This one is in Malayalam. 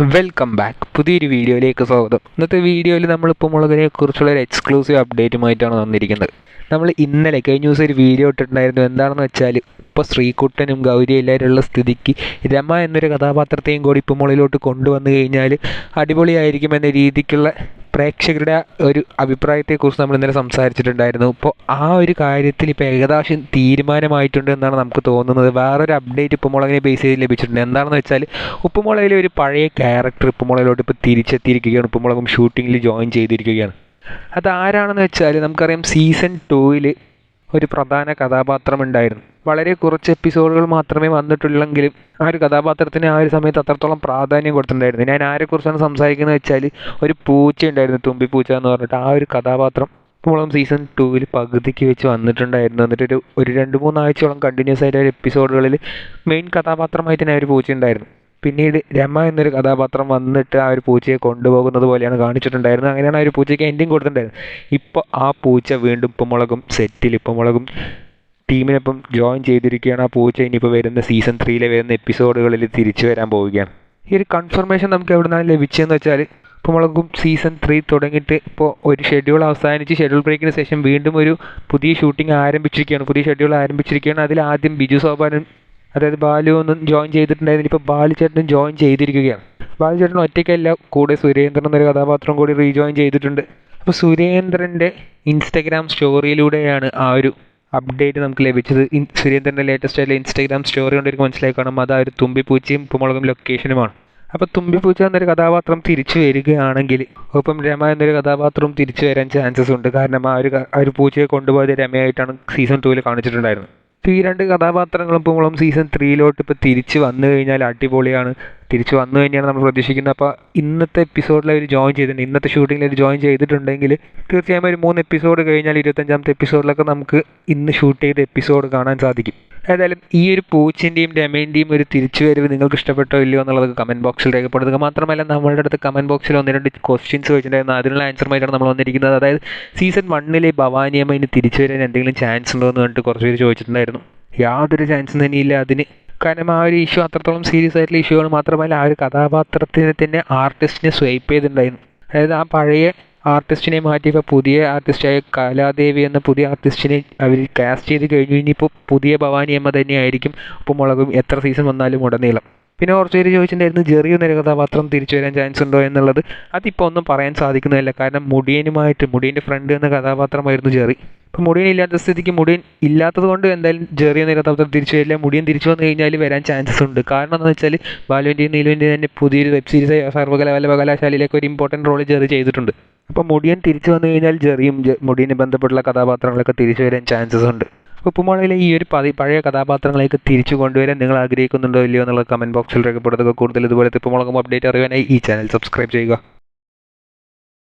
വെൽക്കം ബാക്ക് പുതിയൊരു വീഡിയോയിലേക്ക് സ്വാഗതം. ഇന്നത്തെ വീഡിയോയിൽ നമ്മൾ ഇപ്പോൾ മുളകിനെ കുറിച്ചുള്ള ഒരു എക്സ്ക്ലൂസീവ് അപ്ഡേറ്റുമായിട്ടാണ് വന്നിരിക്കുന്നത്. നമ്മൾ ഇന്നലെ കഴിഞ്ഞ ദിവസം ഒരു വീഡിയോ ഇട്ടിട്ടുണ്ടായിരുന്നു. എന്താണെന്ന് വെച്ചാൽ ഇപ്പോൾ ശ്രീകുട്ടനും ഗൗരി എല്ലാവരുള്ള സ്ഥിതിക്ക് രമ എന്നൊരു കഥാപാത്രത്തെയും കൂടി ഇപ്പോൾ മുകളിലോട്ട് കൊണ്ടുവന്നു കഴിഞ്ഞാൽ അടിപൊളിയായിരിക്കും എന്ന രീതിക്കുള്ള പ്രേക്ഷകരുടെ ഒരു അഭിപ്രായത്തെക്കുറിച്ച് നമ്മൾ ഇന്നലെ സംസാരിച്ചിട്ടുണ്ടായിരുന്നു. ഇപ്പോൾ ആ ഒരു കാര്യത്തിൽ ഇപ്പോൾ ഏകദേശം തീരുമാനമായിട്ടുണ്ട് എന്നാണ് നമുക്ക് തോന്നുന്നത്. വേറൊരു അപ്ഡേറ്റ് ഉപ്പുമുളകിനെ ബേസ് ചെയ്ത് ലഭിച്ചിട്ടുണ്ട്. എന്താണെന്ന് വെച്ചാൽ ഉപ്പുമുളകിലെ ഒരു പഴയ ക്യാരക്ടർ ഉപ്പുമുളകിലോട്ട് ഇപ്പോൾ തിരിച്ചെത്തിയിരിക്കുകയാണ്. ഉപ്പുമുളകും ഷൂട്ടിങ്ങിൽ ജോയിൻ ചെയ്തിരിക്കുകയാണ്. അതാരാണെന്ന് വെച്ചാൽ നമുക്കറിയാം സീസൺ ടൂവിൽ ഒരു പ്രധാന കഥാപാത്രം ഉണ്ടായിരുന്നു വളരെ കുറച്ച് എപ്പിസോഡുകൾ മാത്രമേ വന്നിട്ടുള്ളെങ്കിലും ആ ഒരു കഥാപാത്രത്തിന് ആ ഒരു സമയത്ത് അത്രത്തോളം പ്രാധാന്യം കൊടുത്തിട്ടുണ്ടായിരുന്നു. ഞാൻ ആരെക്കുറിച്ചാണ് സംസാരിക്കുന്നത് വെച്ചാൽ ഒരു പൂച്ച ഉണ്ടായിരുന്നു തുമ്പി പൂച്ച എന്ന് പറഞ്ഞിട്ട്. ആ ഒരു കഥാപാത്രം ഇപ്പോഴും സീസൺ ടൂവിൽ പകുതിക്ക് വെച്ച് വന്നിട്ടുണ്ടായിരുന്നു. എന്നിട്ട് ഒരു ഒരു രണ്ട് മൂന്നാഴ്ചയോളം കണ്ടിന്യൂസ് ആയിട്ട് ഒരു എപ്പിസോഡുകളിൽ മെയിൻ കഥാപാത്രമായിട്ട് തന്നെ ഒരു പൂച്ച ഉണ്ടായിരുന്നു പിന്നീട് രമ എന്നൊരു കഥാപാത്രം വന്നിട്ട് ആ ഒരു പൂച്ചയെ കൊണ്ടുപോകുന്നത് പോലെയാണ് കാണിച്ചിട്ടുണ്ടായിരുന്നത്. അങ്ങനെയാണ് ആ ഒരു പൂച്ചയ്ക്ക് എൻഡിങ് കൊടുത്തിട്ടുണ്ടായിരുന്നത്. ഇപ്പോൾ ആ പൂച്ച വീണ്ടും ഉപ്പുമുളകും സെറ്റിൽ ഉപ്പുമുളകും ടീമിനൊപ്പം ജോയിൻ ചെയ്തിരിക്കുകയാണ്. ആ പൂച്ച ഇനിയിപ്പോൾ വരുന്ന സീസൺ ത്രീയിലെ വരുന്ന എപ്പിസോഡുകളിൽ തിരിച്ചു വരാൻ പോവുകയാണ്. ഈ ഒരു കൺഫർമേഷൻ നമുക്ക് എവിടെ നിന്നാണ് ലഭിച്ചതെന്ന് വെച്ചാൽ ഉപ്പുമുളകും സീസൺ ത്രീ തുടങ്ങിയിട്ട് ഇപ്പോൾ ഒരു ഷെഡ്യൂൾ അവസാനിച്ച് ഷെഡ്യൂൾ ബ്രേക്കിന് ശേഷം വീണ്ടും ഒരു പുതിയ ഷൂട്ടിംഗ് ആരംഭിച്ചിരിക്കുകയാണ്. പുതിയ ഷെഡ്യൂൾ ആരംഭിച്ചിരിക്കുകയാണ്. അതിൽ ആദ്യം ബിജു സോപാനും അതായത് ബാലു ഒന്നും ജോയിൻ ചെയ്തിട്ടുണ്ടായിരുന്നില്ല. ഇപ്പോൾ ബാലുചേട്ടനും ജോയിൻ ചെയ്തിരിക്കുകയാണ്. ബാലുചേട്ടൻ ഒറ്റയ്ക്കല്ല കൂടെ സുരേന്ദ്രൻ എന്നൊരു കഥാപാത്രം കൂടി റീജോയിൻ ചെയ്തിട്ടുണ്ട്. അപ്പോൾ സുരേന്ദ്രന്റെ ഇൻസ്റ്റഗ്രാം സ്റ്റോറിയിലൂടെയാണ് ആ ഒരു അപ്ഡേറ്റ് നമുക്ക് ലഭിച്ചത്. സുരേന്ദ്രന്റെ ലേറ്റസ്റ്റ് ആയിട്ടുള്ള ഇൻസ്റ്റാഗ്രാം സ്റ്റോറി കൊണ്ടിരിക്കും മനസ്സിലായി കാണും. അത് ആ ഒരു തുമ്പിപ്പൂച്ചയും ഉപ്പുമുളകും ലൊക്കേഷനുമാണ് അപ്പോൾ തുമ്പിപ്പൂച്ച എന്നൊരു കഥാപാത്രം തിരിച്ചു വരികയാണെങ്കിൽ ഒപ്പം രമ എന്നൊരു കഥാപാത്രം തിരിച്ചു വരാൻ ചാൻസസ് ഉണ്ട്. കാരണം ആ ഒരു ആ ഒരു പൂച്ചയെ കൊണ്ടുപോയത് രമയായിട്ടാണ് സീസൺ ടൂവിൽ കാണിച്ചിട്ടുണ്ടായിരുന്നത്. ഈ രണ്ട് കഥാപാത്രങ്ങളും ഇപ്പോൾ നമ്മളും സീസൺ ത്രീയിലോട്ട് ഇപ്പോൾ തിരിച്ച് വന്നു കഴിഞ്ഞാൽ അടിപൊളിയാണ്. തിരിച്ച് വന്നു കഴിഞ്ഞാൽ നമ്മൾ പ്രതീക്ഷിക്കുന്നത്. അപ്പോൾ ഇന്നത്തെ എപ്പിസോഡിൽ അവർ ജോയിൻ ചെയ്തിട്ടുണ്ട്. ഇന്നത്തെ ഷൂട്ടിങ്ങിൽ അവർ ജോയിൻ ചെയ്തിട്ടുണ്ടെങ്കിൽ തീർച്ചയായും ഒരു മൂന്ന് എപ്പിസോഡ് കഴിഞ്ഞാൽ ഇരുപത്തഞ്ചാമത്തെ എപ്പിസോഡിലൊക്കെ നമുക്ക് ഇന്ന് ഷൂട്ട് ചെയ്ത എപ്പിസോഡ് കാണാൻ സാധിക്കും. ഏതായാലും ഈ ഒരു പൂച്ചിന്റെയും രമേന്റെയും ഒരു തിരിച്ചുവരവ് നിങ്ങൾക്ക് ഇഷ്ടപ്പെട്ടോ ഇല്ലയോ എന്നുള്ളത് കമന്റ് ബോക്സിൽ രേഖപ്പെടുത്തുക. മാത്രമല്ല നമ്മളുടെ അടുത്ത് കമന്റ് ബോക്സിൽ ഒന്ന് രണ്ട് ക്വസ്റ്റ്യൻസ് ചോദിച്ചിട്ടുണ്ടായിരുന്നു. അതിനുള്ള ആൻസറുമായിട്ടാണ് നമ്മൾ വന്നിരിക്കുന്നത്. അതായത് സീസൺ വണ്ണിലെ ഭവാനിയമ്മ ഇനി തിരിച്ചു വരാൻ എന്തെങ്കിലും ചാൻസ് ഉണ്ടോ എന്ന് പറഞ്ഞിട്ട് കുറച്ച് പേര് ചോദിച്ചിട്ടുണ്ടായിരുന്നു. യാതൊരു ചാൻസും തന്നെയില്ല അതിന്. കാരണം ആ ഒരു ഇഷ്യൂ അത്രത്തോളം സീരിയസ് ആയിട്ടുള്ള ഇഷ്യൂകൾ മാത്രമല്ല ആ ഒരു കഥാപാത്രത്തിന് തന്നെ ആർട്ടിസ്റ്റിനെ സ്വൈപ്പ് ചെയ്തിട്ടുണ്ടായിരുന്നു. അതായത് ആ പഴയ ആർട്ടിസ്റ്റിനെ മാറ്റി ഇപ്പോൾ പുതിയ ആർട്ടിസ്റ്റായ കലാദേവി എന്ന പുതിയ ആർട്ടിസ്റ്റിനെ അവർ കാസ്റ്റ് ചെയ്ത് കഴിഞ്ഞു. ഇനിയിപ്പോൾ പുതിയ ഭവാനി അമ്മ തന്നെയായിരിക്കും. ഉപ്പും മുളകും എത്ര സീസൺ വന്നാലും ഉടനീളം. പിന്നെ കുറച്ച് പേര് ചോദിച്ചിട്ടുണ്ടായിരുന്നു ജെറി എന്നൊരു കഥാപാത്രം തിരിച്ചു വരാൻ ചാൻസ് ഉണ്ടോ എന്നുള്ളത്? അതിപ്പോൾ ഒന്നും പറയാൻ സാധിക്കുന്നതല്ല. കാരണം മുടിയനുമായിട്ട് മുടിയന്റെ ഫ്രണ്ട് എന്ന കഥാപാത്രമായിരുന്നു ജെറി. ഇപ്പോൾ മുടിയൻ ഇല്ലാത്ത സ്ഥിതിക്ക് മുടിയൻ ഇല്ലാത്തത് കൊണ്ട് എന്തായാലും ജെറി എന്ന കഥാപാത്രം തിരിച്ചു വരില്ല. മുടിയൻ തിരിച്ചു വന്നു കഴിഞ്ഞാൽ വരാൻ ചാൻസസ് ഉണ്ട്. കാരണം എന്താണെന്ന് വെച്ചാൽ ബാലുവിന്റെയും നീലുവിന്റെയും തന്നെ പുതിയൊരു വെബ് സീരീസ് സർവകല സർവകലാശാലയിലേക്ക് ഒരു ഇമ്പോർട്ടന്റ് റോൾ ജെറി ചെയ്തിട്ടുണ്ട്. അപ്പോൾ മുടിയൻ തിരിച്ചു വന്നു കഴിഞ്ഞാൽ ജെറിയും മുടിയനെ ബന്ധപ്പെട്ടുള്ള കഥാപാത്രങ്ങളൊക്കെ തിരിച്ചു വരാൻ ചാൻസസ് ഉണ്ട്. ഉപ്പുമുളയിലെ ഈ ഒരു പതി പഴയ കഥാപാത്രങ്ങളെയൊക്കെ തിരിച്ചു കൊണ്ടുവരാൻ നിങ്ങൾ ആഗ്രഹിക്കുന്നുണ്ടോ ഇല്ലയോ എന്നുള്ള കമന്റ് ബോക്സിൽ രേഖപ്പെടുത്തുക. കൂടുതൽ ഇതുപോലത്തെ ഉപ്പുമുളകും അപ്ഡേറ്റ് അറിയാനായി ഈ ചാനൽ സബ്സ്ക്രൈബ് ചെയ്യുക.